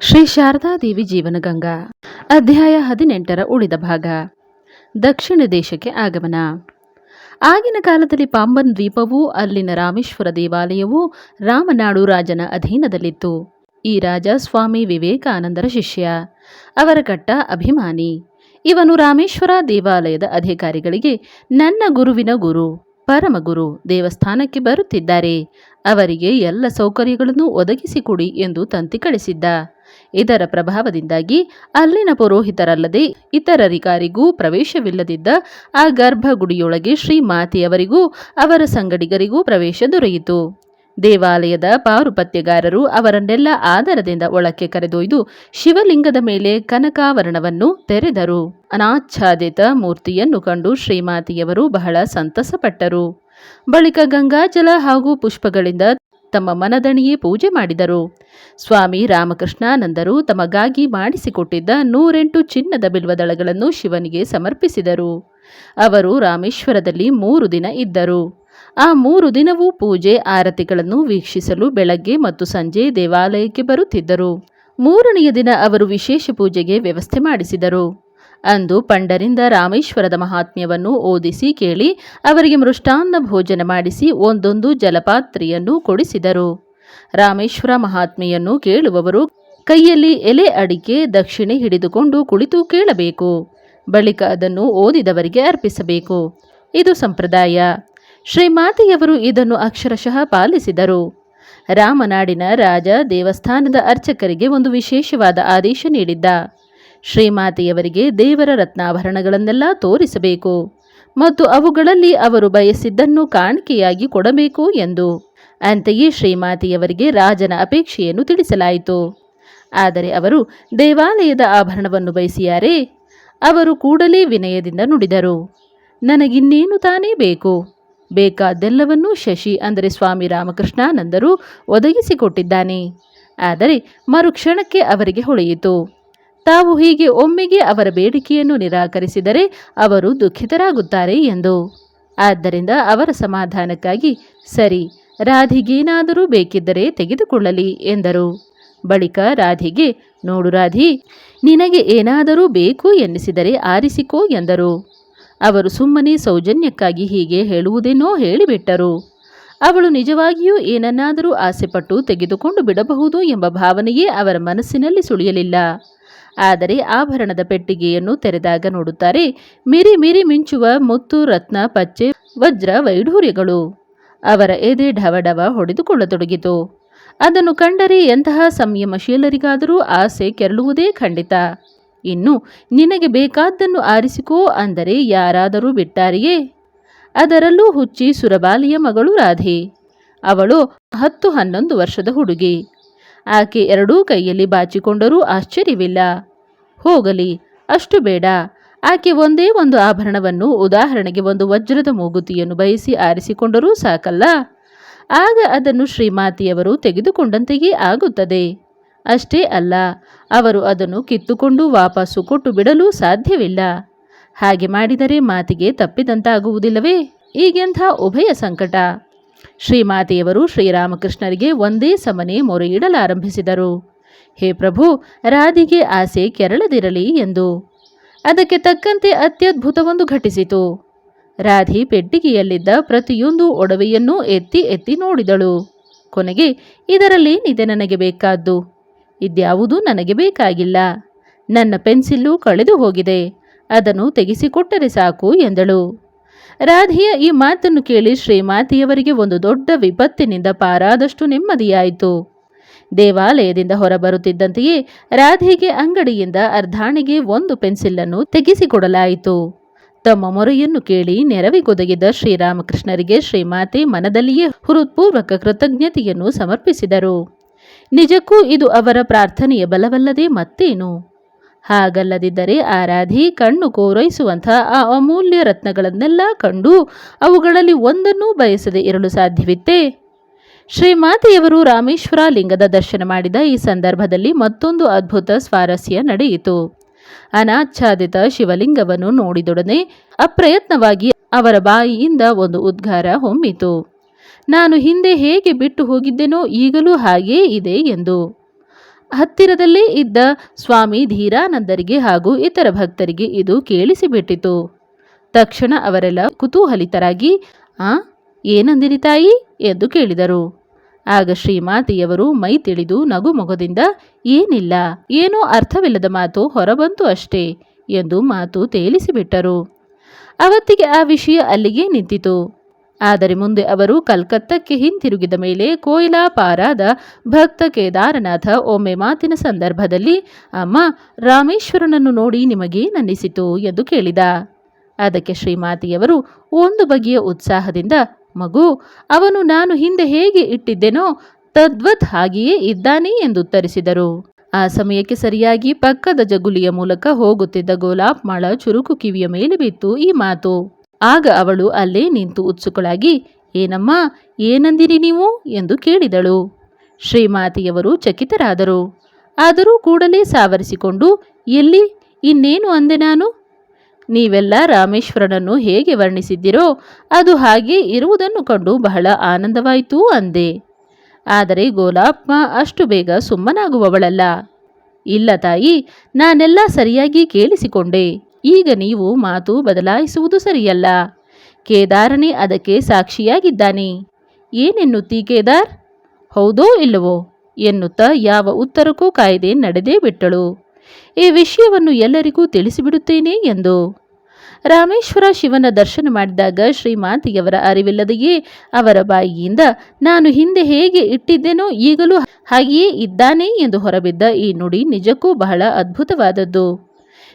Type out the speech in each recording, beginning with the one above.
ಶ್ರೀ ಶಾರದಾದೇವಿ ಜೀವನಗಂಗಾ ಅಧ್ಯಾಯ ಹದಿನೆಂಟರ ಉಳಿದ ಭಾಗ. ದಕ್ಷಿಣ ದೇಶಕ್ಕೆ ಆಗಮನ. ಆಗಿನ ಕಾಲದಲ್ಲಿ ಪಾಂಬನ್ ದ್ವೀಪವೂ, ಅಲ್ಲಿನ ರಾಮೇಶ್ವರ ದೇವಾಲಯವೂ ರಾಮನಾಡು ರಾಜನ ಅಧೀನದಲ್ಲಿತ್ತು. ಈ ರಾಜ ಸ್ವಾಮಿ ವಿವೇಕಾನಂದರ ಶಿಷ್ಯ. ಅವರ ಕಟ್ಟ ಅಭಿಮಾನಿ. ಇವನು ರಾಮೇಶ್ವರ ದೇವಾಲಯದ ಅಧಿಕಾರಿಗಳಿಗೆ ನನ್ನ ಗುರುವಿನ ಗುರು ಪರಮಗುರು ದೇವಸ್ಥಾನಕ್ಕೆ ಬರುತ್ತಿದ್ದಾರೆ. ಅವರಿಗೆ ಎಲ್ಲ ಸೌಕರ್ಯಗಳನ್ನು ಒದಗಿಸಿಕೊಡಿ ಎಂದು ತಂತಿ ಕಳಿಸಿದ್ದ. ಇದರ ಪ್ರಭಾವದಿಂದಾಗಿ ಅಲ್ಲಿನ ಪುರೋಹಿತರಲ್ಲದೆ ಇತರರಿಗಾರಿಗೂ ಪ್ರವೇಶವಿಲ್ಲದಿದ್ದ ಆ ಗರ್ಭಗುಡಿಯೊಳಗೆ ಶ್ರೀಮಾತೆಯವರಿಗೂ ಅವರ ಸಂಗಡಿಗರಿಗೂ ಪ್ರವೇಶ ದೊರೆಯಿತು. ದೇವಾಲಯದ ಪಾರುಪತ್ಯಗಾರರು ಅವರನ್ನೆಲ್ಲ ಆದರದಿಂದ ಒಳಕ್ಕೆ ಕರೆದೊಯ್ದು ಶಿವಲಿಂಗದ ಮೇಲೆ ಕನಕಾವರಣವನ್ನು ತೆರೆದರು. ಅನಾಚ್ಛಾದಿತ ಮೂರ್ತಿಯನ್ನು ಕಂಡು ಶ್ರೀಮಾತೆಯವರು ಬಹಳ ಸಂತಸಪಟ್ಟರು. ಬಳಿಕ ಗಂಗಾಜಲ ಹಾಗೂ ಪುಷ್ಪಗಳಿಂದ ತಮ್ಮ ಮನದಣಿಯೇ ಪೂಜೆ ಮಾಡಿದರು. ಸ್ವಾಮಿ ರಾಮಕೃಷ್ಣಾನಂದರು ತಮಗಾಗಿ ಮಾಡಿಸಿಕೊಟ್ಟಿದ್ದ ನೂರೆಂಟು ಚಿನ್ನದ ಬಿಲ್ವದಳಗಳನ್ನು ಶಿವನಿಗೆ ಸಮರ್ಪಿಸಿದರು. ಅವರು ರಾಮೇಶ್ವರದಲ್ಲಿ ಮೂರು ದಿನ ಇದ್ದರು. ಆ ಮೂರು ದಿನವೂ ಪೂಜೆ ಆರತಿಗಳನ್ನು ವೀಕ್ಷಿಸಲು ಬೆಳಗ್ಗೆ ಮತ್ತು ಸಂಜೆ ದೇವಾಲಯಕ್ಕೆ ಬರುತ್ತಿದ್ದರು. ಮೂರನೆಯ ದಿನ ಅವರು ವಿಶೇಷ ಪೂಜೆಗೆ ವ್ಯವಸ್ಥೆ ಮಾಡಿಸಿದರು. ಅಂದು ಪಂಡರಿಂದ ರಾಮೇಶ್ವರದ ಮಹಾತ್ಮ್ಯವನ್ನು ಓದಿಸಿ ಕೇಳಿ ಅವರಿಗೆ ಮೃಷ್ಟಾನ್ನ ಭೋಜನ ಮಾಡಿಸಿ ಒಂದೊಂದು ಜಲಪಾತ್ರೆಯನ್ನು ಕೊಡಿಸಿದರು. ರಾಮೇಶ್ವರ ಮಹಾತ್ಮೆಯನ್ನು ಕೇಳುವವರು ಕೈಯಲ್ಲಿ ಎಲೆ ಅಡಿಕೆ ದಕ್ಷಿಣೆ ಹಿಡಿದುಕೊಂಡು ಕುಳಿತು ಕೇಳಬೇಕು. ಬಳಿಕ ಅದನ್ನು ಓದಿದವರಿಗೆ ಅರ್ಪಿಸಬೇಕು. ಇದು ಸಂಪ್ರದಾಯ. ಶ್ರೀಮಾತೆಯವರು ಇದನ್ನು ಅಕ್ಷರಶಃ ಪಾಲಿಸಿದರು. ರಾಮನಾಡಿನ ರಾಜ ದೇವಸ್ಥಾನದ ಅರ್ಚಕರಿಗೆ ಒಂದು ವಿಶೇಷವಾದ ಆದೇಶ ನೀಡಿದ್ದ. ಶ್ರೀಮಾತೆಯವರಿಗೆ ದೇವರ ರತ್ನಾಭರಣಗಳನ್ನೆಲ್ಲ ತೋರಿಸಬೇಕು ಮತ್ತು ಅವುಗಳಲ್ಲಿ ಅವರು ಬಯಸಿದ್ದನ್ನು ಕಾಣಿಕೆಯಾಗಿ ಕೊಡಬೇಕು ಎಂದು. ಅಂತೆಯೇ ಶ್ರೀಮಾತೆಯವರಿಗೆ ರಾಜನ ಅಪೇಕ್ಷೆಯನ್ನು ತಿಳಿಸಲಾಯಿತು. ಆದರೆ ಅವರು ದೇವಾಲಯದ ಆಭರಣವನ್ನು ಬಯಸಿಯಾರೇ. ಅವರು ಕೂಡಲೇ ವಿನಯದಿಂದ ನುಡಿದರು. ನನಗಿನ್ನೇನು ತಾನೇ ಬೇಕು? ಬೇಕಾದ್ದೆಲ್ಲವನ್ನೂ ಶಶಿ ಅಂದರೆ ಸ್ವಾಮಿ ರಾಮಕೃಷ್ಣಾನಂದರು ಒದಗಿಸಿಕೊಟ್ಟಿದ್ದಾನೆ. ಆದರೆ ಮರುಕ್ಷಣಕ್ಕೆ ಅವರಿಗೆ ಹೊಳೆಯಿತು. ತಾವು ಹೀಗೆ ಒಮ್ಮೆಗೆ ಅವರ ಬೇಡಿಕೆಯನ್ನು ನಿರಾಕರಿಸಿದರೆ ಅವರು ದುಃಖಿತರಾಗುತ್ತಾರೆ ಎಂದು. ಆದ್ದರಿಂದ ಅವರ ಸಮಾಧಾನಕ್ಕಾಗಿ ಸರಿ, ರಾಧಿಗೇನಾದರೂ ಬೇಕಿದ್ದರೆ ತೆಗೆದುಕೊಳ್ಳಲಿ ಎಂದರು. ಬಳಿಕ ರಾಧಿಗೆ, ನೋಡು ರಾಧಿ, ನಿನಗೆ ಏನಾದರೂ ಬೇಕು ಎನ್ನಿಸಿದರೆ ಆರಿಸಿಕೋ ಎಂದರು. ಅವರು ಸುಮ್ಮನೆ ಸೌಜನ್ಯಕ್ಕಾಗಿ ಹೀಗೆ ಹೇಳುವುದೇನೋ ಹೇಳಿಬಿಟ್ಟರು. ಅವಳು ನಿಜವಾಗಿಯೂ ಏನನ್ನಾದರೂ ಆಸೆಪಟ್ಟು ತೆಗೆದುಕೊಂಡು ಬಿಡಬಹುದು ಎಂಬ ಭಾವನೆಯೇ ಅವರ ಮನಸ್ಸಿನಲ್ಲಿ ಸುಳಿಯಲಿಲ್ಲ. ಆದರೆ ಆಭರಣದ ಪೆಟ್ಟಿಗೆಯನ್ನು ತೆರೆದಾಗ ನೋಡುತ್ತಾರೆ, ಮಿರಿ ಮಿರಿ ಮಿಂಚುವ ಮುತ್ತು, ರತ್ನ, ಪಚ್ಚೆ, ವಜ್ರ, ವೈಢೂರ್ಯಗಳು. ಅವರ ಎದೆ ಢವಢವ ಹೊಡೆದುಕೊಳ್ಳತೊಡಗಿತು. ಅದನ್ನು ಕಂಡರೆ ಎಂತಹ ಸಂಯಮಶೀಲರಿಗಾದರೂ ಆಸೆ ಕೆರಳುವುದೇ ಖಂಡಿತ. ಇನ್ನು, ನಿನಗೆ ಬೇಕಾದ್ದನ್ನು ಆರಿಸಿಕೋ ಅಂದರೆ ಯಾರಾದರೂ ಬಿಟ್ಟಾರಿಯೇ? ಅದರಲ್ಲೂ ಹುಚ್ಚಿ ಸುರಬಾಲಿಯ ಮಗಳು ರಾಧೆ. ಅವಳು ಹತ್ತು ಹನ್ನೊಂದು ವರ್ಷದ ಹುಡುಗಿ. ಆಕೆ ಎರಡೂ ಕೈಯಲ್ಲಿ ಬಾಚಿಕೊಂಡರೂ ಆಶ್ಚರ್ಯವಿಲ್ಲ. ಹೋಗಲಿ. ಅಷ್ಟು ಬೇಡ. ಆಕೆ ಒಂದೇ ಒಂದು ಆಭರಣವನ್ನು ಉದಾಹರಣೆಗೆ ಒಂದು ವಜ್ರದ ಮೂಗುತಿಯನ್ನು ಬಯಸಿ ಆರಿಸಿಕೊಂಡರೂ ಸಾಕಲ್ಲ. ಆಗ ಅದನ್ನು ಶ್ರೀಮಾತಿಯವರು ತೆಗೆದುಕೊಂಡಂತೆಯೇ ಆಗುತ್ತದೆ. ಅಷ್ಟೇ ಅಲ್ಲ, ಅವರು ಅದನ್ನು ಕಿತ್ತುಕೊಂಡು ವಾಪಸ್ಸು ಕೊಟ್ಟು ಬಿಡಲು ಸಾಧ್ಯವಿಲ್ಲ. ಹಾಗೆ ಮಾಡಿದರೆ ಮಾತಿಗೆ ತಪ್ಪಿದಂತಾಗುವುದಿಲ್ಲವೇ? ಈಗೆಂಥ ಉಭಯ ಸಂಕಟ. ಶ್ರೀಮಾತೆಯವರು ಶ್ರೀರಾಮಕೃಷ್ಣರಿಗೆ ಒಂದೇ ಸಮನೆ ಮೊರೆಯಿಡಲಾರಂಭಿಸಿದರು. ಹೇ ಪ್ರಭು, ರಾಧಿಗೆ ಆಸೆ ಕೆರಳದಿರಲಿ ಎಂದು. ಅದಕ್ಕೆ ತಕ್ಕಂತೆ ಅತ್ಯದ್ಭುತವೊಂದು ಘಟಿಸಿತು. ರಾಧಿ ಪೆಟ್ಟಿಗೆಯಲ್ಲಿದ್ದ ಪ್ರತಿಯೊಂದು ಒಡವೆಯನ್ನೂ ಎತ್ತಿ ಎತ್ತಿ ನೋಡಿದಳು. ಕೊನೆಗೆ ಇದರಲ್ಲೇನಿದೆ ನನಗೆ ಬೇಕಾದ್ದು. ಇದ್ಯಾವುದೂ ನನಗೆ ಬೇಕಾಗಿಲ್ಲ. ನನ್ನ ಪೆನ್ಸಿಲ್ಲು ಕಳೆದು ಹೋಗಿದೆ. ಅದನ್ನು ತೆಗೆಸಿಕೊಟ್ಟರೆ ಸಾಕು ಎಂದಳು. ರಾಧಿಯ ಈ ಮಾತನ್ನು ಕೇಳಿ ಶ್ರೀಮಾತಿಯವರಿಗೆ ಒಂದು ದೊಡ್ಡ ವಿಪತ್ತಿನಿಂದ ಪಾರಾದಷ್ಟು ನೆಮ್ಮದಿಯಾಯಿತು. ದೇವಾಲಯದಿಂದ ಹೊರಬರುತ್ತಿದ್ದಂತೆಯೇ ರಾಧೆಗೆ ಅಂಗಡಿಯಿಂದ ಅರ್ಧಾಣಿಗೆ ಒಂದು ಪೆನ್ಸಿಲ್ಲನ್ನು ತೆಗೆಸಿಕೊಡಲಾಯಿತು. ತಮ್ಮ ಮೊರೆಯನ್ನು ಕೇಳಿ ನೆರವಿಗೊದಗಿದ ಶ್ರೀರಾಮಕೃಷ್ಣರಿಗೆ ಶ್ರೀಮಾತೆ ಮನದಲ್ಲಿಯೇ ಹೃತ್ಪೂರ್ವಕ ಕೃತಜ್ಞತೆಯನ್ನು ಸಮರ್ಪಿಸಿದರು. ನಿಜಕ್ಕೂ ಇದು ಅವರ ಪ್ರಾರ್ಥನೆಯ ಬಲವಲ್ಲದೆ ಮತ್ತೇನು? ಹಾಗಲ್ಲದಿದ್ದರೆ ಆರಾಧಿ ರಾಧೆ ಕಣ್ಣು ಕೋರೈಸುವಂಥ ಆ ಅಮೂಲ್ಯ ರತ್ನಗಳನ್ನೆಲ್ಲ ಕಂಡು ಅವುಗಳಲ್ಲಿ ಒಂದನ್ನೂ ಬಯಸದೆ ಇರಲು ಸಾಧ್ಯವಿತ್ತೇ? ಶ್ರೀಮಾತೆಯವರು ರಾಮೇಶ್ವರ ಲಿಂಗದ ದರ್ಶನ ಮಾಡಿದ ಈ ಸಂದರ್ಭದಲ್ಲಿ ಮತ್ತೊಂದು ಅದ್ಭುತ ಸ್ವಾರಸ್ಯ ನಡೆಯಿತು. ಅನಾಚ್ಛಾದಿತ ಶಿವಲಿಂಗವನ್ನು ನೋಡಿದೊಡನೆ ಅಪ್ರಯತ್ನವಾಗಿ ಅವರ ಬಾಯಿಯಿಂದ ಒಂದು ಉದ್ಗಾರ ಹೊಮ್ಮಿತು. ನಾನು ಹಿಂದೆ ಹೇಗೆ ಬಿಟ್ಟು ಹೋಗಿದ್ದೆನೋ ಈಗಲೂ ಹಾಗೇ ಇದೆ ಎಂದು. ಹತ್ತಿರದಲ್ಲೇ ಇದ್ದ ಸ್ವಾಮಿ ಧೀರಾನಂದರಿಗೆ ಹಾಗೂ ಇತರ ಭಕ್ತರಿಗೆ ಇದು ಕೇಳಿಸಿಬಿಟ್ಟಿತು. ತಕ್ಷಣ ಅವರೆಲ್ಲ ಕುತೂಹಲಿತರಾಗಿ, ಆ, ಏನಂದಿರಿ ತಾಯಿ? ಎಂದು ಕೇಳಿದರು. ಆಗ ಶ್ರೀಮಾತೆಯವರು ಮೈ ತಿಳಿದು ನಗುಮೊಗದಿಂದ ಏನಿಲ್ಲ, ಏನೋ ಅರ್ಥವಿಲ್ಲದ ಮಾತು ಹೊರಬಂತು ಅಷ್ಟೇ ಎಂದು ಮಾತು ತೇಲಿಸಿಬಿಟ್ಟರು. ಅವತ್ತಿಗೆ ಆ ವಿಷಯ ಅಲ್ಲಿಗೆ ನಿಂತಿತು. ಆದರೆ ಮುಂದೆ ಅವರು ಕಲ್ಕತ್ತಕ್ಕೆ ಹಿಂತಿರುಗಿದ ಮೇಲೆ ಕೋಯಿಲಾ ಪಾರಾದ ಭಕ್ತ ಕೇದಾರನಾಥ ಒಮ್ಮೆ ಮಾತಿನ ಸಂದರ್ಭದಲ್ಲಿ, ಅಮ್ಮ, ರಾಮೇಶ್ವರನನ್ನು ನೋಡಿ ನಿಮಗೇನನ್ನಿಸಿತು ಎಂದು ಕೇಳಿದ. ಅದಕ್ಕೆ ಶ್ರೀಮಾತೆಯವರು ಒಂದು ಬಗೆಯ ಉತ್ಸಾಹದಿಂದ ಮಗು, ಅವನು ನಾನು ಹಿಂದೆ ಹೇಗೆ ಇಟ್ಟಿದ್ದೆನೋ ತದ್ವತ್ ಹಾಗೆಯೇ ಇದ್ದಾನೆ ಎಂದು ಉತ್ತರಿಸಿದರು. ಆ ಸಮಯಕ್ಕೆ ಸರಿಯಾಗಿ ಪಕ್ಕದ ಜಗುಲಿಯ ಮೂಲಕ ಹೋಗುತ್ತಿದ್ದ ಗೋಲಾಪ್ ಮಾಳ ಚುರುಕು ಕಿವಿಯ ಮೇಲೆ ಬಿತ್ತು ಈ ಮಾತು. ಆಗ ಅವಳು ಅಲ್ಲೇ ನಿಂತು ಉತ್ಸುಕಳಾಗಿ, ಏನಮ್ಮ, ಏನಂದಿರಿ ನೀವು? ಎಂದು ಕೇಳಿದಳು. ಶ್ರೀಮಾತೆಯವರು ಚಕಿತರಾದರು. ಆದರೂ ಕೂಡಲೇ ಸಾವರಿಸಿಕೊಂಡು, ಎಲ್ಲಿ, ಇನ್ನೇನು ಅಂದೆ ನಾನು? ನೀವೆಲ್ಲ ರಾಮೇಶ್ವರನನ್ನು ಹೇಗೆ ವರ್ಣಿಸಿದ್ದೀರೋ ಅದು ಹಾಗೆ ಇರುವುದನ್ನು ಕಂಡು ಬಹಳ ಆನಂದವಾಯಿತು ಅಂದೆ. ಆದರೆ ಗೋಲಾಪ್ಮ ಅಷ್ಟು ಬೇಗ ಸುಮ್ಮನಾಗುವವಳಲ್ಲ. ಇಲ್ಲ ತಾಯಿ, ನಾನೆಲ್ಲ ಸರಿಯಾಗಿ ಕೇಳಿಸಿಕೊಂಡೆ. ಈಗ ನೀವು ಮಾತು ಬದಲಾಯಿಸುವುದು ಸರಿಯಲ್ಲ. ಕೇದಾರನೇ ಅದಕ್ಕೆ ಸಾಕ್ಷಿಯಾಗಿದ್ದಾನೆ. ಏನೆನ್ನುತ್ತಿ ಕೇದಾರ್? ಹೌದೋ ಇಲ್ಲವೋ? ಎನ್ನುತ್ತಾ ಯಾವ ಉತ್ತರಕ್ಕೂ ಕಾಯ್ದೆ ನಡೆದೇ ಬಿಟ್ಟಳು. ಈ ವಿಷಯವನ್ನು ಎಲ್ಲರಿಗೂ ತಿಳಿಸಿಬಿಡುತ್ತೇನೆ ಎಂದು. ರಾಮೇಶ್ವರ ಶಿವನ ದರ್ಶನ ಮಾಡಿದಾಗ ಶ್ರೀಮಾತಿಯವರ ಅರಿವಿಲ್ಲದೆಯೇ ಅವರ ಬಾಯಿಯಿಂದ ನಾನು ಹಿಂದೆ ಹೇಗೆ ಇಟ್ಟಿದ್ದೇನೋ ಈಗಲೂ ಹಾಗೆಯೇ ಇದ್ದಾನೆ ಎಂದು ಹೊರಬಿದ್ದ ಈ ನುಡಿ ನಿಜಕ್ಕೂ ಬಹಳ ಅದ್ಭುತವಾದದ್ದು.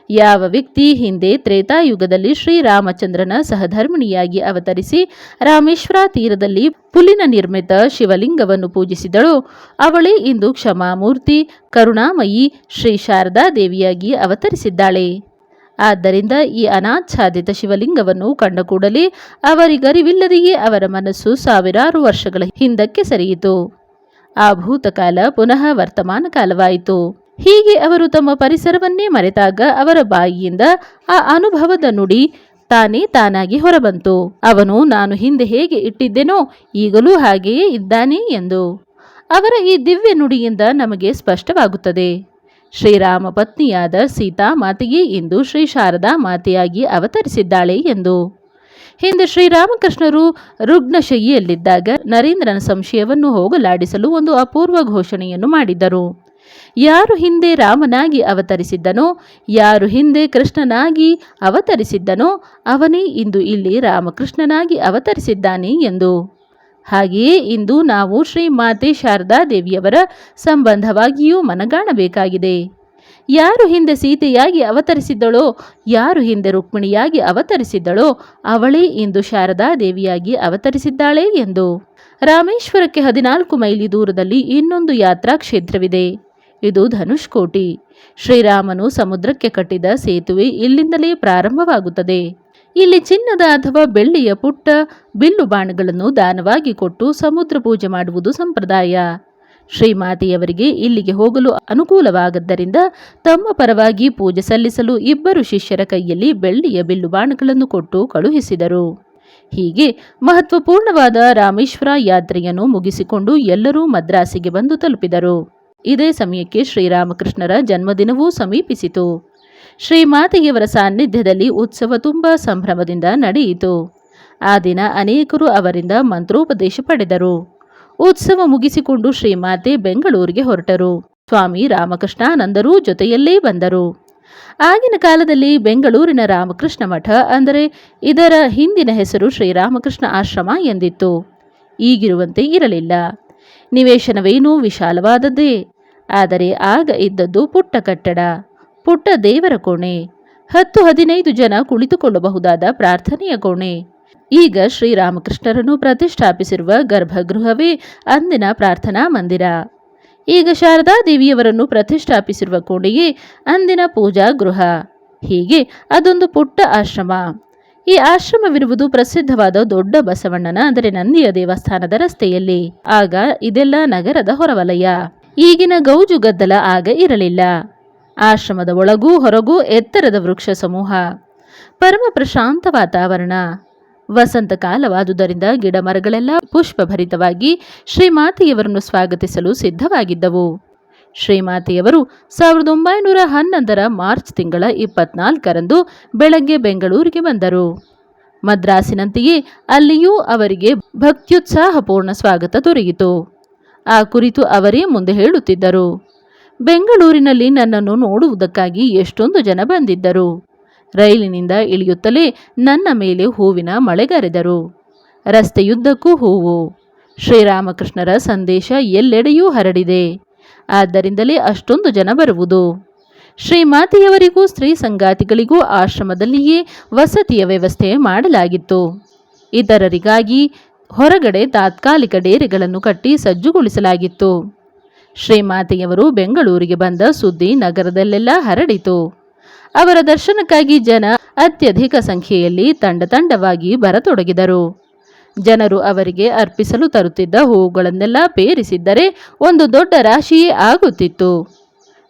ಯಾವ ವ್ಯಕ್ತಿ ಹಿಂದೆ ತ್ರೇತಾಯುಗದಲ್ಲಿ ಶ್ರೀರಾಮಚಂದ್ರನ ಸಹಧರ್ಮಿಣಿಯಾಗಿ ಅವತರಿಸಿ ರಾಮೇಶ್ವರ ತೀರದಲ್ಲಿ ಪುಲಿನ ನಿರ್ಮಿತ ಶಿವಲಿಂಗವನ್ನು ಪೂಜಿಸಿದಳು. ಅವಳೇ ಇಂದು ಕ್ಷಮಾಮೂರ್ತಿ, ಕರುಣಾಮಯಿ, ಶ್ರೀ ಶಾರದಾ ದೇವಿಯಾಗಿ ಅವತರಿಸಿದ್ದಾಳೆ. ಆದ್ದರಿಂದ ಈ ಅನಾಚ್ಛಾದಿತ ಶಿವಲಿಂಗವನ್ನು ಕಂಡ ಕೂಡಲೇ ಅವರಿಗರಿವಿಲ್ಲದೆಯೇ ಅವರ ಮನಸ್ಸು ಸಾವಿರಾರು ವರ್ಷಗಳ ಹಿಂದಕ್ಕೆ ಸರಿಯಿತು. ಆ ಭೂತಕಾಲ ಪುನಃ ವರ್ತಮಾನ ಕಾಲವಾಯಿತು. ಹೀಗೆ ಅವರು ತಮ್ಮ ಪರಿಸರವನ್ನೇ ಮರೆತಾಗ ಅವರ ಬಾಯಿಯಿಂದ ಆ ಅನುಭವದ ನುಡಿ ತಾನೇ ತಾನಾಗಿ ಹೊರಬಂತು. ಅವನು, ನಾನು ಹಿಂದೆ ಹೇಗೆ ಇಟ್ಟಿದ್ದೆನೋ ಈಗಲೂ ಹಾಗೆಯೇ ಇದ್ದಾನೆ ಎಂದು. ಅವರ ಈ ದಿವ್ಯ ನುಡಿಯಿಂದ ನಮಗೆ ಸ್ಪಷ್ಟವಾಗುತ್ತದೆ. ಶ್ರೀರಾಮ ಪತ್ನಿಯಾದ ಸೀತಾ ಮಾತೆಯೇ ಇಂದು ಶ್ರೀ ಶಾರದಾ ಮಾತೆಯಾಗಿ ಅವತರಿಸಿದ್ದಾಳೆ ಎಂದು. ಹಿಂದೆ ಶ್ರೀರಾಮಕೃಷ್ಣರು ರುಗ್ನಶಯ್ಯೆಯಲ್ಲಿದ್ದಾಗ ನರೇಂದ್ರನ ಸಂಶಯವನ್ನು ಹೋಗಲಾಡಿಸಲು ಒಂದು ಅಪೂರ್ವ ಘೋಷಣೆಯನ್ನು ಮಾಡಿದ್ದರು. ಯಾರು ಹಿಂದೆ ರಾಮನಾಗಿ ಅವತರಿಸಿದ್ದನೋ, ಯಾರು ಹಿಂದೆ ಕೃಷ್ಣನಾಗಿ ಅವತರಿಸಿದ್ದನೋ, ಅವನೇ ಇಂದು ಇಲ್ಲಿ ರಾಮಕೃಷ್ಣನಾಗಿ ಅವತರಿಸಿದ್ದಾನೆ ಎಂದು. ಹಾಗೆಯೇ ಇಂದು ನಾವು ಶ್ರೀ ಮಾತೆ ಶಾರದಾ ದೇವಿಯವರ ಸಂಬಂಧವಾಗಿಯೂ ಮನಗಾಣಬೇಕಾಗಿದೆ. ಯಾರು ಹಿಂದೆ ಸೀತೆಯಾಗಿ ಅವತರಿಸಿದ್ದಳೋ, ಯಾರು ಹಿಂದೆ ರುಕ್ಮಿಣಿಯಾಗಿ ಅವತರಿಸಿದ್ದಳೋ, ಅವಳೇ ಇಂದು ಶಾರದಾ ದೇವಿಯಾಗಿ ಅವತರಿಸಿದ್ದಾಳೆ ಎಂದು. ರಾಮೇಶ್ವರಕ್ಕೆ ಹದಿನಾಲ್ಕು ಮೈಲಿ ದೂರದಲ್ಲಿ ಇನ್ನೊಂದು ಯಾತ್ರಾ ಕ್ಷೇತ್ರವಿದೆ. ಇದು ಧನುಷ್ಕೋಟಿ ಶ್ರೀರಾಮನು ಸಮುದ್ರಕ್ಕೆ ಕಟ್ಟಿದ ಸೇತುವೆ ಇಲ್ಲಿಂದಲೇ ಪ್ರಾರಂಭವಾಗುತ್ತದೆ. ಇಲ್ಲಿ ಚಿನ್ನದ ಅಥವಾ ಬೆಳ್ಳಿಯ ಪುಟ್ಟ ಬಿಲ್ಲು ಬಾಣಗಳನ್ನು ದಾನವಾಗಿ ಕೊಟ್ಟು ಸಮುದ್ರ ಪೂಜೆ ಮಾಡುವುದು ಸಂಪ್ರದಾಯ. ಶ್ರೀಮಾತೆಯವರಿಗೆ ಇಲ್ಲಿಗೆ ಹೋಗಲು ಅನುಕೂಲವಾಗದ್ದರಿಂದ ತಮ್ಮ ಪರವಾಗಿ ಪೂಜೆ ಸಲ್ಲಿಸಲು ಇಬ್ಬರು ಶಿಷ್ಯರ ಕೈಯಲ್ಲಿ ಬೆಳ್ಳಿಯ ಬಿಲ್ಲು ಬಾಣಗಳನ್ನು ಕೊಟ್ಟು ಕಳುಹಿಸಿದರು. ಹೀಗೆ ಮಹತ್ವಪೂರ್ಣವಾದ ರಾಮೇಶ್ವರ ಯಾತ್ರೆಯನ್ನು ಮುಗಿಸಿಕೊಂಡು ಎಲ್ಲರೂ ಮದ್ರಾಸಿಗೆ ಬಂದು ತಲುಪಿದರು. ಇದೇ ಸಮಯಕ್ಕೆ ಶ್ರೀರಾಮಕೃಷ್ಣರ ಜನ್ಮದಿನವೂ ಸಮೀಪಿಸಿತು. ಶ್ರೀಮಾತೆಯವರ ಸಾನ್ನಿಧ್ಯದಲ್ಲಿ ಉತ್ಸವ ತುಂಬ ಸಂಭ್ರಮದಿಂದ ನಡೆಯಿತು. ಆ ದಿನ ಅನೇಕರು ಅವರಿಂದ ಮಂತ್ರೋಪದೇಶ ಪಡೆದರು. ಉತ್ಸವ ಮುಗಿಸಿಕೊಂಡು ಶ್ರೀಮಾತೆ ಬೆಂಗಳೂರಿಗೆ ಹೊರಟರು. ಸ್ವಾಮಿ ರಾಮಕೃಷ್ಣಾನಂದರೂ ಜೊತೆಯಲ್ಲೇ ಬಂದರು. ಆಗಿನ ಕಾಲದಲ್ಲಿ ಬೆಂಗಳೂರಿನ ರಾಮಕೃಷ್ಣ ಮಠ ಅಂದರೆ ಇದರ ಹಿಂದಿನ ಹೆಸರು ಶ್ರೀರಾಮಕೃಷ್ಣ ಆಶ್ರಮ ಎಂದಿತ್ತು. ಈಗಿರುವಂತೆ ಇರಲಿಲ್ಲ. ನಿವೇಶನವೇನೂ ವಿಶಾಲವಾದದ್ದೇ. ಆದರೆ ಆಗ ಇದ್ದದ್ದು ಪುಟ್ಟ ಕಟ್ಟಡ, ಪುಟ್ಟ ದೇವರ ಕೋಣೆ. ಹತ್ತು ಹದಿನೈದು ಜನ ಕುಳಿತುಕೊಳ್ಳಬಹುದಾದ ಪ್ರಾರ್ಥನೆಯ ಕೋಣೆ. ಈಗ ಶ್ರೀರಾಮಕೃಷ್ಣರನ್ನು ಪ್ರತಿಷ್ಠಾಪಿಸಿರುವ ಗರ್ಭಗೃಹವೇ ಅಂದಿನ ಪ್ರಾರ್ಥನಾ ಮಂದಿರ. ಈಗ ಶಾರದಾ ದೇವಿಯವರನ್ನು ಪ್ರತಿಷ್ಠಾಪಿಸಿರುವ ಕೋಣೆಯೇ ಅಂದಿನ ಪೂಜಾ ಗೃಹ. ಹೀಗೆ ಅದೊಂದು ಪುಟ್ಟ ಆಶ್ರಮ. ಈ ಆಶ್ರಮವಿರುವುದು ಪ್ರಸಿದ್ಧವಾದ ದೊಡ್ಡ ಬಸವಣ್ಣನ, ಅಂದರೆ ನಂದಿಯ ದೇವಸ್ಥಾನದ ರಸ್ತೆಯಲ್ಲಿ. ಆಗ ಇದೆಲ್ಲ ನಗರದ ಹೊರವಲಯ. ಈಗಿನ ಗೌಜು ಗದ್ದಲ ಆಗ ಇರಲಿಲ್ಲ. ಆಶ್ರಮದ ಒಳಗೂ ಹೊರಗೂ ಎತ್ತರದ ವೃಕ್ಷ ಸಮೂಹ. ಪರಮ ಪ್ರಶಾಂತ ವಾತಾವರಣ. ವಸಂತ ಕಾಲವಾದುದರಿಂದ ಗಿಡ ಮರಗಳೆಲ್ಲ ಪುಷ್ಪಭರಿತವಾಗಿ ಶ್ರೀಮಾತೆಯವರನ್ನು ಸ್ವಾಗತಿಸಲು ಸಿದ್ಧವಾಗಿದ್ದವು. ಶ್ರೀಮಾತೆಯವರು ಸಾವಿರದ ಒಂಬೈನೂರ ಹನ್ನೊಂದರ ಮಾರ್ಚ್ ತಿಂಗಳ ಇಪ್ಪತ್ನಾಲ್ಕರಂದು ಬೆಳಗ್ಗೆ ಬೆಂಗಳೂರಿಗೆ ಬಂದರು. ಮದ್ರಾಸಿನಂತೆಯೇ ಅಲ್ಲಿಯೂ ಅವರಿಗೆ ಭಕ್ತ್ಯುತ್ಸಾಹಪೂರ್ಣ ಸ್ವಾಗತ ದೊರೆಯಿತು. ಆ ಕುರಿತು ಅವರೇ ಮುಂದೆ ಹೇಳುತ್ತಿದ್ದರು. ಬೆಂಗಳೂರಿನಲ್ಲಿ ನನ್ನನ್ನು ನೋಡುವುದಕ್ಕಾಗಿ ಎಷ್ಟೊಂದು ಜನ ಬಂದಿದ್ದರು. ರೈಲಿನಿಂದ ಇಳಿಯುತ್ತಲೇ ನನ್ನ ಮೇಲೆ ಹೂವಿನ ಮಳೆಗರೆದರು. ರಸ್ತೆಯುದ್ದಕ್ಕೂ ಹೂವು. ಶ್ರೀರಾಮಕೃಷ್ಣರ ಸಂದೇಶ ಎಲ್ಲೆಡೆಯೂ ಹರಡಿದೆ. ಆದ್ದರಿಂದಲೇ ಅಷ್ಟೊಂದು ಜನ ಬರುವುದು. ಶ್ರೀಮಾತೆಯವರಿಗೂ ಸ್ತ್ರೀ ಸಂಗಾತಿಗಳಿಗೂ ಆಶ್ರಮದಲ್ಲಿಯೇ ವಸತಿಯ ವ್ಯವಸ್ಥೆ ಮಾಡಲಾಗಿತ್ತು. ಇತರರಿಗಾಗಿ ಹೊರಗಡೆ ತಾತ್ಕಾಲಿಕ ಡೇರೆಗಳನ್ನು ಕಟ್ಟಿ ಸಜ್ಜುಗೊಳಿಸಲಾಗಿತ್ತು. ಶ್ರೀಮಾತೆಯವರು ಬೆಂಗಳೂರಿಗೆ ಬಂದ ಸುದ್ದಿ ನಗರದಲ್ಲೆಲ್ಲ ಹರಡಿತು. ಅವರ ದರ್ಶನಕ್ಕಾಗಿ ಜನ ಅತ್ಯಧಿಕ ಸಂಖ್ಯೆಯಲ್ಲಿ ತಂಡ ತಂಡವಾಗಿ ಬರತೊಡಗಿದರು. ಜನರು ಅವರಿಗೆ ಅರ್ಪಿಸಲು ತರುತ್ತಿದ್ದ ಹೂವುಗಳನ್ನೆಲ್ಲ ಪೇರಿಸಿದ್ದರೆ ಒಂದು ದೊಡ್ಡ ರಾಶಿಯೇ ಆಗುತ್ತಿತ್ತು.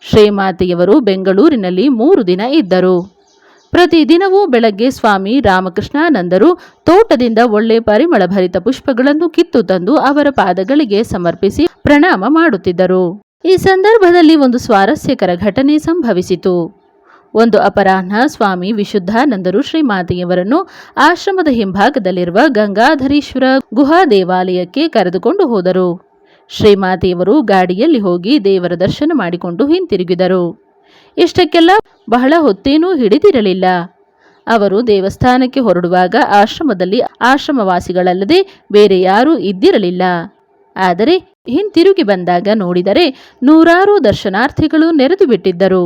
ಶ್ರೀಮಾತೆಯವರು ಬೆಂಗಳೂರಿನಲ್ಲಿ ಮೂರು ದಿನ ಇದ್ದರು. ಪ್ರತಿದಿನವೂ ಬೆಳಗ್ಗೆ ಸ್ವಾಮಿ ರಾಮಕೃಷ್ಣಾನಂದರು ತೋಟದಿಂದ ಒಳ್ಳೆ ಪರಿಮಳಭರಿತ ಪುಷ್ಪಗಳನ್ನು ಕಿತ್ತು ತಂದು ಅವರ ಪಾದಗಳಿಗೆ ಸಮರ್ಪಿಸಿ ಪ್ರಣಾಮ ಮಾಡುತ್ತಿದ್ದರು. ಈ ಸಂದರ್ಭದಲ್ಲಿ ಒಂದು ಸ್ವಾರಸ್ಯಕರ ಘಟನೆ ಸಂಭವಿಸಿತು. ಒಂದು ಅಪರಾಹ್ನ ಸ್ವಾಮಿ ವಿಶುದ್ಧಾನಂದರು ಶ್ರೀಮಾತೆಯವರನ್ನು ಆಶ್ರಮದ ಹಿಂಭಾಗದಲ್ಲಿರುವ ಗಂಗಾಧರೀಶ್ವರ ಗುಹಾ ದೇವಾಲಯಕ್ಕೆ ಕರೆದುಕೊಂಡು ಹೋದರು. ಶ್ರೀಮಾತೆಯವರು ಗಾಡಿಯಲ್ಲಿ ಹೋಗಿ ದೇವರ ದರ್ಶನ ಮಾಡಿಕೊಂಡು ಹಿಂತಿರುಗಿದರು. ಇಷ್ಟಕ್ಕೆಲ್ಲ ಬಹಳ ಹೊತ್ತೇನೂ ಹಿಡಿದಿರಲಿಲ್ಲ. ಅವರು ದೇವಸ್ಥಾನಕ್ಕೆ ಹೊರಡುವಾಗ ಆಶ್ರಮದಲ್ಲಿ ಆಶ್ರಮವಾಸಿಗಳಲ್ಲದೆ ಬೇರೆ ಯಾರೂ ಇದ್ದಿರಲಿಲ್ಲ. ಆದರೆ ಹಿಂತಿರುಗಿ ಬಂದಾಗ ನೋಡಿದರೆ ನೂರಾರು ದರ್ಶನಾರ್ಥಿಗಳು ನೆರೆದು ಬಿಟ್ಟಿದ್ದರು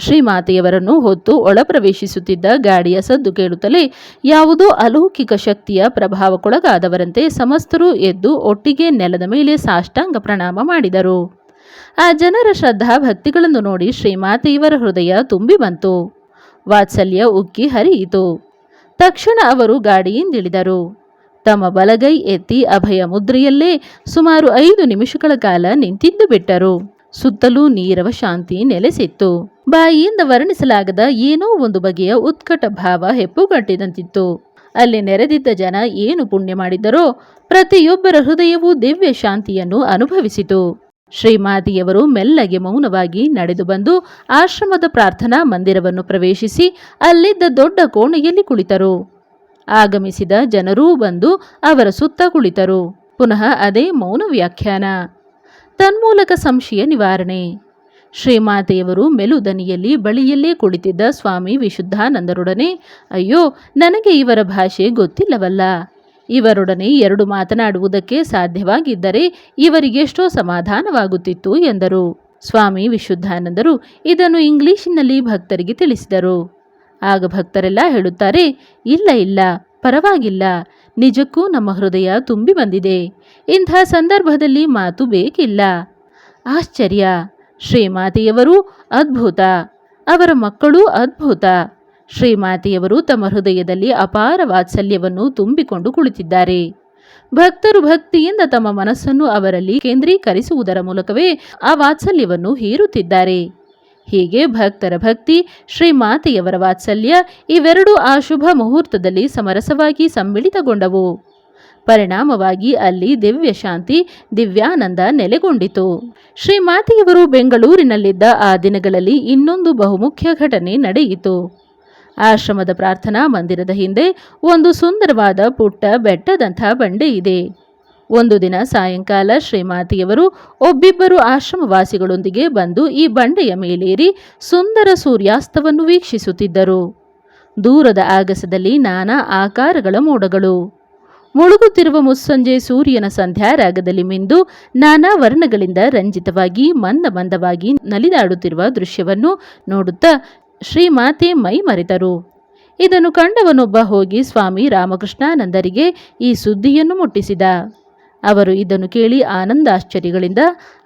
ಶ್ರೀಮಾತೆಯವರನ್ನು ಹೊತ್ತು ಒಳಪ್ರವೇಶಿಸುತ್ತಿದ್ದ ಗಾಡಿಯ ಸದ್ದು ಕೇಳುತ್ತಲೇ ಯಾವುದೋ ಅಲೌಕಿಕ ಶಕ್ತಿಯ ಪ್ರಭಾವಕ್ಕೊಳಗಾದವರಂತೆ ಸಮಸ್ತರು ಎದ್ದು ಒಟ್ಟಿಗೆ ನೆಲದ ಮೇಲೆ ಸಾಷ್ಟಾಂಗ ಪ್ರಣಾಮ ಮಾಡಿದರು. ಆ ಜನರ ಶ್ರದ್ಧಾ ಭಕ್ತಿಗಳನ್ನು ನೋಡಿ ಶ್ರೀಮಾತೆಯವರ ಹೃದಯ ತುಂಬಿ ಬಂತು. ವಾತ್ಸಲ್ಯ ಉಕ್ಕಿ ಹರಿಯಿತು. ತಕ್ಷಣ ಅವರು ಗಾಡಿಯಿಂದಿಳಿದರು. ತಮ್ಮ ಬಲಗೈ ಎತ್ತಿ ಅಭಯ ಮುದ್ರೆಯಲ್ಲೇ ಸುಮಾರು ಐದು ನಿಮಿಷಗಳ ಕಾಲ ನಿಂತಿದ್ದು ಬಿಟ್ಟರು. ಸುತ್ತಲೂ ನೀರವ ಶಾಂತಿ ನೆಲೆಸಿತ್ತು. ಬಾಯಿಯಿಂದ ವರ್ಣಿಸಲಾಗದ ಏನೋ ಒಂದು ಬಗೆಯ ಉತ್ಕಟ ಭಾವ ಹೆಪ್ಪುಗಟ್ಟಿದಂತಿತ್ತು. ಅಲ್ಲಿ ನೆರೆದಿದ್ದ ಜನ ಏನು ಪುಣ್ಯ ಮಾಡಿದ್ದರೋ ಪ್ರತಿಯೊಬ್ಬರ ಹೃದಯವೂ ದಿವ್ಯ ಶಾಂತಿಯನ್ನು ಅನುಭವಿಸಿತು. ಶ್ರೀಮಾತಿಯವರು ಮೆಲ್ಲಗೆ ಮೌನವಾಗಿ ನಡೆದು ಬಂದು ಆಶ್ರಮದ ಪ್ರಾರ್ಥನಾ ಮಂದಿರವನ್ನು ಪ್ರವೇಶಿಸಿ ಅಲ್ಲಿದ್ದ ದೊಡ್ಡ ಕೋಣೆಯಲ್ಲಿ ಕುಳಿತರು. ಆಗಮಿಸಿದ ಜನರೂ ಬಂದು ಅವರ ಸುತ್ತ ಕುಳಿತರು. ಪುನಃ ಅದೇ ಮೌನ ವ್ಯಾಖ್ಯಾನ. ತನ್ಮೂಲಕ ಸಂಶಯ ನಿವಾರಣೆ. ಶ್ರೀಮಾತೆಯವರು ಮೆಲುದನಿಯಲ್ಲಿ ಬಳಿಯಲ್ಲೇ ಕುಳಿತಿದ್ದ ಸ್ವಾಮಿ ವಿಶುದ್ಧಾನಂದರೊಡನೆ, ಅಯ್ಯೋ, ನನಗೆ ಇವರ ಭಾಷೆ ಗೊತ್ತಿಲ್ಲವಲ್ಲ. ಇವರೊಡನೆ ಎರಡು ಮಾತನಾಡುವುದಕ್ಕೆ ಸಾಧ್ಯವಾಗಿದ್ದರೆ ಇವರಿಗೆಷ್ಟೋ ಸಮಾಧಾನವಾಗುತ್ತಿತ್ತು ಎಂದರು. ಸ್ವಾಮಿ ವಿಶುದ್ಧಾನಂದರು ಇದನ್ನು ಇಂಗ್ಲಿಷಿನಲ್ಲಿ ಭಕ್ತರಿಗೆ ತಿಳಿಸಿದರು. ಆಗ ಭಕ್ತರೆಲ್ಲ ಹೇಳುತ್ತಾರೆ, ಇಲ್ಲ ಇಲ್ಲ, ಪರವಾಗಿಲ್ಲ, ನಿಜಕ್ಕೂ ನಮ್ಮ ಹೃದಯ ತುಂಬಿ ಬಂದಿದೆ, ಇಂಥ ಸಂದರ್ಭದಲ್ಲಿ ಮಾತು ಬೇಕಿಲ್ಲ. ಆಶ್ಚರ್ಯ, ಶ್ರೀಮಾತೆಯವರು ಅದ್ಭುತ, ಅವರ ಮಕ್ಕಳೂ ಅದ್ಭುತ ಶ್ರೀಮಾತೆಯವರು ತಮ್ಮ ಹೃದಯದಲ್ಲಿ ಅಪಾರ ವಾತ್ಸಲ್ಯವನ್ನು ತುಂಬಿಕೊಂಡು ಕುಳಿತಿದ್ದಾರೆ. ಭಕ್ತರು ಭಕ್ತಿಯಿಂದ ತಮ್ಮ ಮನಸ್ಸನ್ನು ಅವರಲ್ಲಿ ಕೇಂದ್ರೀಕರಿಸುವುದರ ಮೂಲಕವೇ ಆ ವಾತ್ಸಲ್ಯವನ್ನು ಹೀರುತ್ತಿದ್ದಾರೆ. ಹೀಗೆ ಭಕ್ತರ ಭಕ್ತಿ, ಶ್ರೀಮಾತೆಯವರ ವಾತ್ಸಲ್ಯ ಇವೆರಡೂ ಆ ಶುಭ ಮುಹೂರ್ತದಲ್ಲಿ ಸಮರಸವಾಗಿ ಸಮ್ಮಿಳಿತಗೊಂಡವು. ಪರಿಣಾಮವಾಗಿ ಅಲ್ಲಿ ದಿವ್ಯ ಶಾಂತಿ, ದಿವ್ಯಾನಂದ ನೆಲೆಗೊಂಡಿತು. ಶ್ರೀಮಾತೆಯವರು ಬೆಂಗಳೂರಿನಲ್ಲಿದ್ದ ಆ ದಿನಗಳಲ್ಲಿ ಇನ್ನೊಂದು ಬಹುಮುಖ್ಯ ಘಟನೆ ನಡೆಯಿತು. ಆಶ್ರಮದ ಪ್ರಾರ್ಥನಾ ಮಂದಿರದ ಹಿಂದೆ ಒಂದು ಸುಂದರವಾದ ಪುಟ್ಟ ಬೆಟ್ಟದಂಥ ಬಂಡೆ ಇದೆ. ಒಂದು ದಿನ ಸಾಯಂಕಾಲ ಶ್ರೀಮಾತಿಯವರು ಒಬ್ಬಿಬ್ಬರು ಆಶ್ರಮವಾಸಿಗಳೊಂದಿಗೆ ಬಂದು ಈ ಬಂಡೆಯ ಮೇಲೇರಿ ಸುಂದರ ಸೂರ್ಯಾಸ್ತವನ್ನು ವೀಕ್ಷಿಸುತ್ತಿದ್ದರು. ದೂರದ ಆಗಸದಲ್ಲಿ ನಾನಾ ಆಕಾರಗಳ ಮೋಡಗಳು. ಮುಳುಗುತ್ತಿರುವ ಮುಸ್ಸಂಜೆ ಸೂರ್ಯನ ಸಂಧ್ಯಾರಾಗದಲ್ಲಿ ಮಿಂದು ನಾನಾ ವರ್ಣಗಳಿಂದ ರಂಜಿತವಾಗಿ ಮಂದ ಮಂದವಾಗಿ ನಲಿದಾಡುತ್ತಿರುವ ದೃಶ್ಯವನ್ನು ನೋಡುತ್ತಾ ಶ್ರೀಮಾತೆ ಮೈ ಮರೆತರು. ಇದನ್ನು ಕಂಡವನೊಬ್ಬ ಹೋಗಿ ಸ್ವಾಮಿ ರಾಮಕೃಷ್ಣಾನಂದರಿಗೆ ಈ ಸುದ್ದಿಯನ್ನು ಮುಟ್ಟಿಸಿದ. ಅವರು ಇದನ್ನು ಕೇಳಿ ಆನಂದಾಶ್ಚರ್ಯಗಳಿಂದ,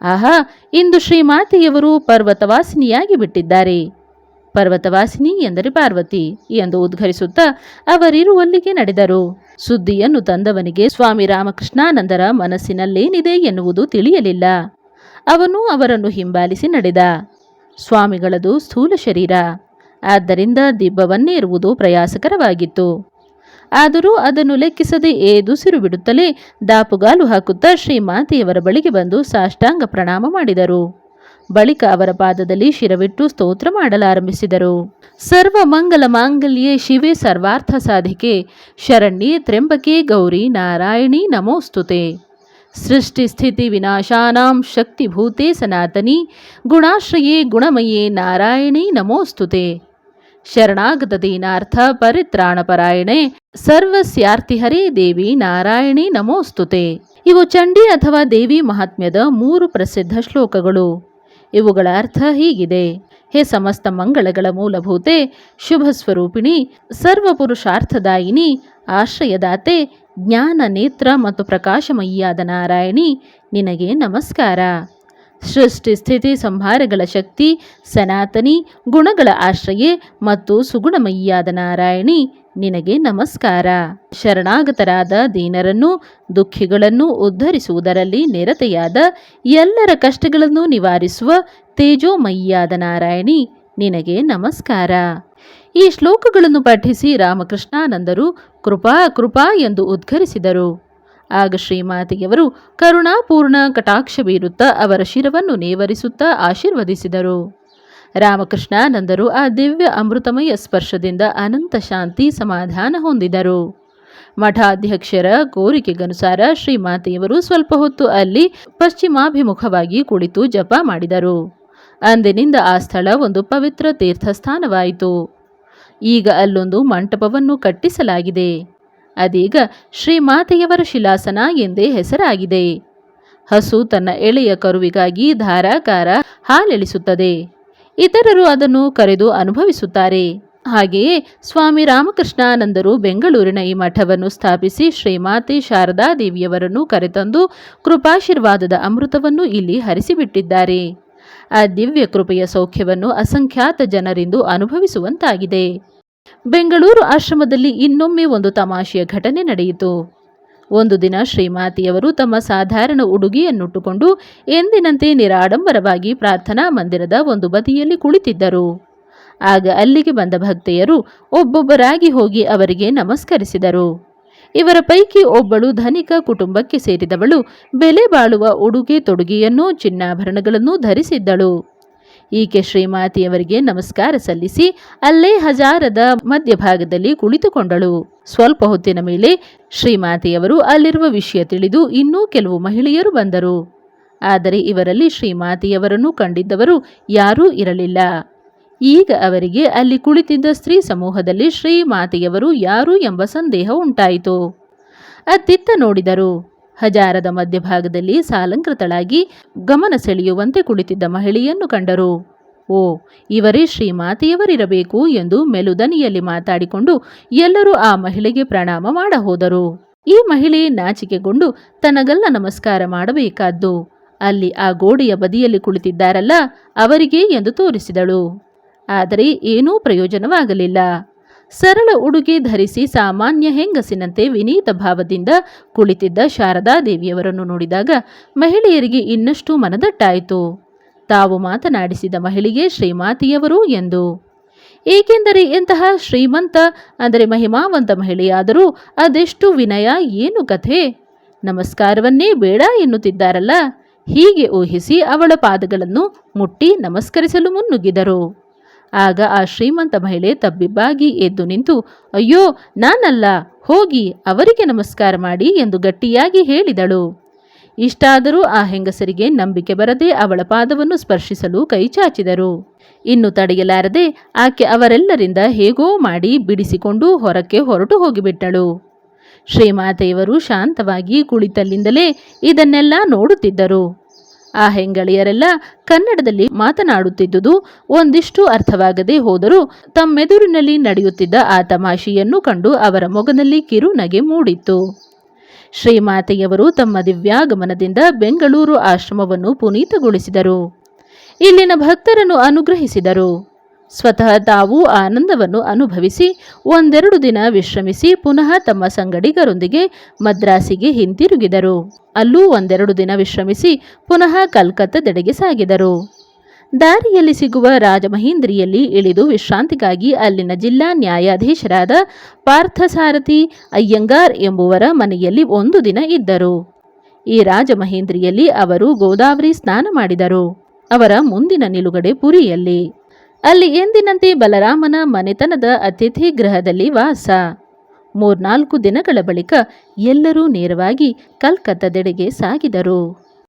ಆಹಾ, ಇಂದು ಶ್ರೀಮಾತೆಯವರು ಪರ್ವತವಾಸಿನಿಯಾಗಿ ಬಿಟ್ಟಿದ್ದಾರೆ. ಪರ್ವತವಾಸಿನಿ ಎಂದರೆ ಪಾರ್ವತಿ ಎಂದು ಉದ್ಘರಿಸುತ್ತಾ ಅವರಿರುವಲ್ಲಿಗೆ ನಡೆದರು. ಸುದ್ದಿಯನ್ನು ತಂದವನಿಗೆ ಸ್ವಾಮಿ ರಾಮಕೃಷ್ಣಾನಂದರ ಮನಸ್ಸಿನಲ್ಲೇನಿದೆ ಎನ್ನುವುದು ತಿಳಿಯಲಿಲ್ಲ. ಅವನು ಅವರನ್ನು ಹಿಂಬಾಲಿಸಿ ನಡೆದ. ಸ್ವಾಮಿಗಳದು ಸ್ಥೂಲ ಶರೀರ. ಆದ್ದರಿಂದ ದಿಬ್ಬವನ್ನೇರುವುದು ಪ್ರಯಾಸಕರವಾಗಿತ್ತು. ಆದರೂ ಅದನ್ನು ಲೆಕ್ಕಿಸದೆ ಏದುಸಿರು ಬಿಡುತ್ತಲೇ ದಾಪುಗಾಲು ಹಾಕುತ್ತಾ ಶ್ರೀಮಾತೆಯವರ ಬಳಿಗೆ ಬಂದು ಸಾಷ್ಟಾಂಗ ಪ್ರಣಾಮ ಮಾಡಿದರು. ಬಳಿಕ ಅವರ ಪಾದದಲ್ಲಿ ಶಿರವಿಟ್ಟು ಸ್ತೋತ್ರ ಮಾಡಲಾರಂಭಿಸಿದರು. ಸರ್ವ ಮಂಗಲ ಮಾಂಗಲ್ಯೇ ಶಿವೆ ಸರ್ವಾರ್ಥ ಸಾಧಿಕೆ, ಶರಣ್ಯೆ ತ್ರ್ಯಂಬಕೆ ಗೌರಿ ನಾರಾಯಣಿ ನಮೋಸ್ತುತೆ. ವಿನಾಶಾನಾಂ ಶಕ್ತಿಭೂತೆ ಸನಾತನಿ, ಗುಣಾಶ್ರಯೇ ಗುಣಮಯೇ ನಾರಾಯಣಿ ನಮೋಸ್ತುತೆ. ಶರಣಾಗತ ದೀನಾರ್ಥ ಪರಿತ್ರಾಣಪರಾಯಣೆ ಸರ್ವಸ್ಯಾರ್ಥಿಹರೇ ದೇವಿ ನಾರಾಯಣಿ ನಮೋಸ್ತುತೆ. ಇವು ಚಂಡಿ ಅಥವಾ ದೇವಿ ಮಹಾತ್ಮ್ಯದ ಮೂರು ಪ್ರಸಿದ್ಧ ಶ್ಲೋಕಗಳು. ಇವುಗಳ ಅರ್ಥ ಹೀಗಿದೆ. ಹೇ ಸಮಸ್ತ ಮಂಗಳಗಳ ಮೂಲಭೂತೆ ಶುಭ ಸ್ವರೂಪಿಣಿ ಸರ್ವಪುರುಷಾರ್ಥದಾಯಿನಿ ಆಶ್ರಯದಾತೆ ಜ್ಞಾನ, ನೇತ್ರ ಮತ್ತು ಪ್ರಕಾಶಮಯಿಯಾದ ನಾರಾಯಣಿ ನಿನಗೆ ನಮಸ್ಕಾರ. ಸೃಷ್ಟಿ, ಸ್ಥಿತಿ, ಸಂಹಾರಗಳ ಶಕ್ತಿ, ಸನಾತನಿ, ಗುಣಗಳ ಆಶ್ರಯೆ ಮತ್ತು ಸುಗುಣಮಯಿಯಾದ ನಾರಾಯಣಿ ನಿನಗೆ ನಮಸ್ಕಾರ. ಶರಣಾಗತರಾದ ದೀನರನ್ನು, ದುಃಖಿಗಳನ್ನು ಉದ್ಧರಿಸುವುದರಲ್ಲಿ ನಿರತೆಯಾದ ಎಲ್ಲರ ಕಷ್ಟಗಳನ್ನು ನಿವಾರಿಸುವ ತೇಜೋಮಯಿಯಾದ ನಾರಾಯಣಿ ನಿನಗೆ ನಮಸ್ಕಾರ. ಈ ಶ್ಲೋಕಗಳನ್ನು ಪಠಿಸಿ ರಾಮಕೃಷ್ಣಾನಂದರು ಕೃಪಾ ಕೃಪಾ ಎಂದು ಉದ್ಘರಿಸಿದರು. ಆಗ ಶ್ರೀಮಾತೆಯವರು ಕರುಣಾಪೂರ್ಣ ಕಟಾಕ್ಷ ಬೀರುತ್ತಾ ಅವರ ಶಿರವನ್ನು ನೇವರಿಸುತ್ತಾ ಆಶೀರ್ವದಿಸಿದರು. ರಾಮಕೃಷ್ಣಾನಂದರು ಆ ದಿವ್ಯ ಅಮೃತಮಯ ಸ್ಪರ್ಶದಿಂದ ಅನಂತ ಶಾಂತಿ ಸಮಾಧಾನ ಹೊಂದಿದರು. ಮಠಾಧ್ಯಕ್ಷರ ಕೋರಿಕೆಗನುಸಾರ ಶ್ರೀಮಾತೆಯವರು ಸ್ವಲ್ಪ ಹೊತ್ತು ಅಲ್ಲಿ ಪಶ್ಚಿಮಾಭಿಮುಖವಾಗಿ ಕುಳಿತು ಜಪ ಮಾಡಿದರು. ಅಂದಿನಿಂದ ಆ ಸ್ಥಳ ಒಂದು ಪವಿತ್ರ ತೀರ್ಥಸ್ಥಾನವಾಯಿತು. ಈಗ ಅಲ್ಲೊಂದು ಮಂಟಪವನ್ನು ಕಟ್ಟಿಸಲಾಗಿದೆ. ಅದೀಗ ಶ್ರೀಮಾತೆಯವರ ಶಿಲಾಸನ ಎಂದೇ ಹೆಸರಾಗಿದೆ. ಹಸು ತನ್ನ ಎಳೆಯ ಕರುವಿಗಾಗಿ ಧಾರಾಕಾರ ಹಾಲೆಳಿಸುತ್ತದೆ. ಇತರರು ಅದನ್ನು ಕರೆದು ಅನುಭವಿಸುತ್ತಾರೆ. ಹಾಗೆಯೇ ಸ್ವಾಮಿ ರಾಮಕೃಷ್ಣಾನಂದರು ಬೆಂಗಳೂರಿನ ಈ ಮಠವನ್ನು ಸ್ಥಾಪಿಸಿ ಶ್ರೀಮಾತೆ ಶಾರದಾ ದೇವಿಯವರನ್ನು ಕರೆತಂದು ಕೃಪಾಶೀರ್ವಾದದ ಅಮೃತವನ್ನು ಇಲ್ಲಿ ಹರಿಸಿಬಿಟ್ಟಿದ್ದಾರೆ. ಆ ದಿವ್ಯ ಕೃಪೆಯ ಸೌಖ್ಯವನ್ನು ಅಸಂಖ್ಯಾತ ಜನರಿಂದು ಅನುಭವಿಸುವಂತಾಗಿದೆ. ಬೆಂಗಳೂರು ಆಶ್ರಮದಲ್ಲಿ ಇನ್ನೊಮ್ಮೆ ಒಂದು ತಮಾಷೆಯ ಘಟನೆ ನಡೆಯಿತು. ಒಂದು ದಿನ ಶ್ರೀಮಾತಿಯವರು ತಮ್ಮ ಸಾಧಾರಣ ಉಡುಗೆಯನ್ನುಟ್ಟುಕೊಂಡು ಎಂದಿನಂತೆ ನಿರಾಡಂಬರವಾಗಿ ಪ್ರಾರ್ಥನಾ ಮಂದಿರದ ಒಂದು ಬದಿಯಲ್ಲಿ ಕುಳಿತಿದ್ದರು. ಆಗ ಅಲ್ಲಿಗೆ ಬಂದ ಭಕ್ತೆಯರು ಒಬ್ಬೊಬ್ಬರಾಗಿ ಹೋಗಿ ಅವರಿಗೆ ನಮಸ್ಕರಿಸಿದರು. ಇವರ ಪೈಕಿ ಒಬ್ಬಳು ಧನಿಕ ಕುಟುಂಬಕ್ಕೆ ಸೇರಿದವಳು, ಬೆಲೆ ಬಾಳುವ ಉಡುಗೆ ತೊಡುಗೆಯನ್ನೂ ಚಿನ್ನಾಭರಣಗಳನ್ನು ಧರಿಸಿದ್ದಳು. ಈಕೆ ಶ್ರೀಮಾತಿಯವರಿಗೆ ನಮಸ್ಕಾರ ಸಲ್ಲಿಸಿ ಅಲ್ಲೇ ಹಜಾರದ ಮಧ್ಯಭಾಗದಲ್ಲಿ ಕುಳಿತುಕೊಂಡಳು. ಸ್ವಲ್ಪ ಹೊತ್ತಿನ ಮೇಲೆ ಶ್ರೀಮಾತಿಯವರು ಅಲ್ಲಿರುವ ವಿಷಯ ತಿಳಿದು ಇನ್ನೂ ಕೆಲವು ಮಹಿಳೆಯರು ಬಂದರು. ಆದರೆ ಇವರಲ್ಲಿ ಶ್ರೀಮಾತಿಯವರನ್ನು ಕಂಡಿದ್ದವರು ಯಾರೂ ಇರಲಿಲ್ಲ. ಈಗ ಅವರಿಗೆ ಅಲ್ಲಿ ಕುಳಿತಿದ್ದ ಸ್ತ್ರೀ ಸಮೂಹದಲ್ಲಿ ಶ್ರೀಮಾತೆಯವರು ಯಾರು ಎಂಬ ಸಂದೇಹ ಉಂಟಾಯಿತು. ಅತ್ತಿತ್ತ ನೋಡಿದರು. ಹಜಾರದ ಮಧ್ಯಭಾಗದಲ್ಲಿ ಸಾಲಂಕೃತಳಾಗಿ ಗಮನ ಸೆಳೆಯುವಂತೆ ಕುಳಿತಿದ್ದ ಮಹಿಳೆಯನ್ನು ಕಂಡರು. ಓ, ಇವರೇ ಶ್ರೀಮಾತೆಯವರಿರಬೇಕು ಎಂದು ಮೆಲುದನಿಯಲ್ಲಿ ಮಾತಾಡಿಕೊಂಡು ಎಲ್ಲರೂ ಆ ಮಹಿಳೆಗೆ ಪ್ರಣಾಮ ಮಾಡ ಹೋದರು ಈ ಮಹಿಳೆ ನಾಚಿಕೆಗೊಂಡು ತನಗಲ್ಲ ನಮಸ್ಕಾರ ಮಾಡಬೇಕಾದ್ದು. ಅಲ್ಲಿ ಆ ಗೋಡೆಯ ಬದಿಯಲ್ಲಿ ಕುಳಿತಿದ್ದಾರಲ್ಲ ಅವರಿಗೆ ಎಂದು ತೋರಿಸಿದಳು. ಆದರೆ ಏನೂ ಪ್ರಯೋಜನವಾಗಲಿಲ್ಲ. ಸರಳ ಉಡುಗೆ ಧರಿಸಿ ಸಾಮಾನ್ಯ ಹೆಂಗಸಿನಂತೆ ವಿನೀತ ಭಾವದಿಂದ ಕುಳಿತಿದ್ದ ಶಾರದಾ ದೇವಿಯವರನ್ನು ನೋಡಿದಾಗ ಮಹಿಳೆಯರಿಗೆ ಇನ್ನಷ್ಟು ಮನದಟ್ಟಾಯಿತು. ತಾವು ಮಾತನಾಡಿಸಿದ ಮಹಿಳೆಗೆ ಶ್ರೀಮಾತಿಯವರು ಎಂದು. ಏಕೆಂದರೆ ಎಂತಹ ಶ್ರೀಮಂತ, ಅಂದರೆ ಮಹಿಮಾವಂತ ಮಹಿಳೆಯಾದರೂ ಅದೆಷ್ಟು ವಿನಯ, ಏನು ಕಥೆ? ನಮಸ್ಕಾರವನ್ನೇ ಬೇಡ ಎನ್ನುತ್ತಿದ್ದಾರಲ್ಲ. ಹೀಗೆ ಊಹಿಸಿ ಅವಳ ಪಾದಗಳನ್ನು ಮುಟ್ಟಿ ನಮಸ್ಕರಿಸಲು ಮುನ್ನುಗ್ಗಿದರು. ಆಗ ಆ ಶ್ರೀಮಂತ ಮಹಿಳೆ ತಬ್ಬಿಬ್ಬಾಗಿ ಎದ್ದು ನಿಂತು, ಅಯ್ಯೋ, ನಾನಲ್ಲ, ಹೋಗಿ ಅವರಿಗೆ ನಮಸ್ಕಾರ ಮಾಡಿ ಎಂದು ಗಟ್ಟಿಯಾಗಿ ಹೇಳಿದಳು. ಇಷ್ಟಾದರೂ ಆ ಹೆಂಗಸರಿಗೆ ನಂಬಿಕೆ ಬರದೆ ಅವಳ ಪಾದವನ್ನು ಸ್ಪರ್ಶಿಸಲು ಕೈಚಾಚಿದರು ಇನ್ನು ತಡೆಯಲಾರದೆ ಆಕೆ ಅವರೆಲ್ಲರಿಂದ ಹೇಗೋ ಮಾಡಿ ಬಿಡಿಸಿಕೊಂಡು ಹೊರಕ್ಕೆ ಹೊರಟು ಹೋಗಿಬಿಟ್ಟಳು. ಶ್ರೀಮಾತೆಯವರು ಶಾಂತವಾಗಿ ಕುಳಿತಲ್ಲಿಂದಲೇ ಇದನ್ನೆಲ್ಲ ನೋಡುತ್ತಿದ್ದರು. ಆ ಹೆಂಗಳಿಯರೆಲ್ಲ ಕನ್ನಡದಲ್ಲಿ ಮಾತನಾಡುತ್ತಿದ್ದುದು ಒಂದಿಷ್ಟು ಅರ್ಥವಾಗದೆ ಹೋದರೂ ತಮ್ಮೆದುರಿನಲ್ಲಿ ನಡೆಯುತ್ತಿದ್ದ ಆ ತಮಾಷೆಯನ್ನು ಕಂಡು ಅವರ ಮೊಗದಲ್ಲಿ ಕಿರುನಗೆ ಮೂಡಿತ್ತು. ಶ್ರೀಮಾತೆಯವರು ತಮ್ಮ ದಿವ್ಯಾಗಮನದಿಂದ ಬೆಂಗಳೂರು ಆಶ್ರಮವನ್ನು ಪುನೀತಗೊಳಿಸಿದರು. ಇಲ್ಲಿನ ಭಕ್ತರನ್ನು ಅನುಗ್ರಹಿಸಿದರು. ಸ್ವತಃ ತಾವು ಆನಂದವನ್ನು ಅನುಭವಿಸಿ ಒಂದೆರಡು ದಿನ ವಿಶ್ರಮಿಸಿ ಪುನಃ ತಮ್ಮ ಸಂಗಡಿಗರೊಂದಿಗೆ ಮದ್ರಾಸಿಗೆ ಹಿಂತಿರುಗಿದರು. ಅಲ್ಲೂ ಒಂದೆರಡು ದಿನ ವಿಶ್ರಮಿಸಿ ಪುನಃ ಕಲ್ಕತ್ತದೆಡೆಗೆ ಸಾಗಿದರು. ದಾರಿಯಲ್ಲಿ ಸಿಗುವ ರಾಜಮಹೇಂದ್ರಿಯಲ್ಲಿ ಇಳಿದು ವಿಶ್ರಾಂತಿಗಾಗಿ ಅಲ್ಲಿನ ಜಿಲ್ಲಾ ನ್ಯಾಯಾಧೀಶರಾದ ಪಾರ್ಥಸಾರಥಿ ಅಯ್ಯಂಗಾರ್ ಎಂಬುವರ ಮನೆಯಲ್ಲಿ ಒಂದು ದಿನ ಇದ್ದರು. ಈ ರಾಜಮಹೇಂದ್ರಿಯಲ್ಲಿ ಅವರು ಗೋದಾವರಿ ಸ್ನಾನ ಮಾಡಿದರು. ಅವರ ಮುಂದಿನ ನಿಲುಗಡೆ ಪುರಿಯಲ್ಲಿ. ಅಲ್ಲಿ ಎಂದಿನಂತೆ ಬಲರಾಮನ ಮನೆತನದ ಅತಿಥಿ ಗೃಹದಲ್ಲಿ ವಾಸ. ಮೂರ್ನಾಲ್ಕು ದಿನಗಳ ಬಳಿಕ ಎಲ್ಲರೂ ನೇರವಾಗಿ ಕಲ್ಕತ್ತದೆಡೆಗೆ ಸಾಗಿದರು.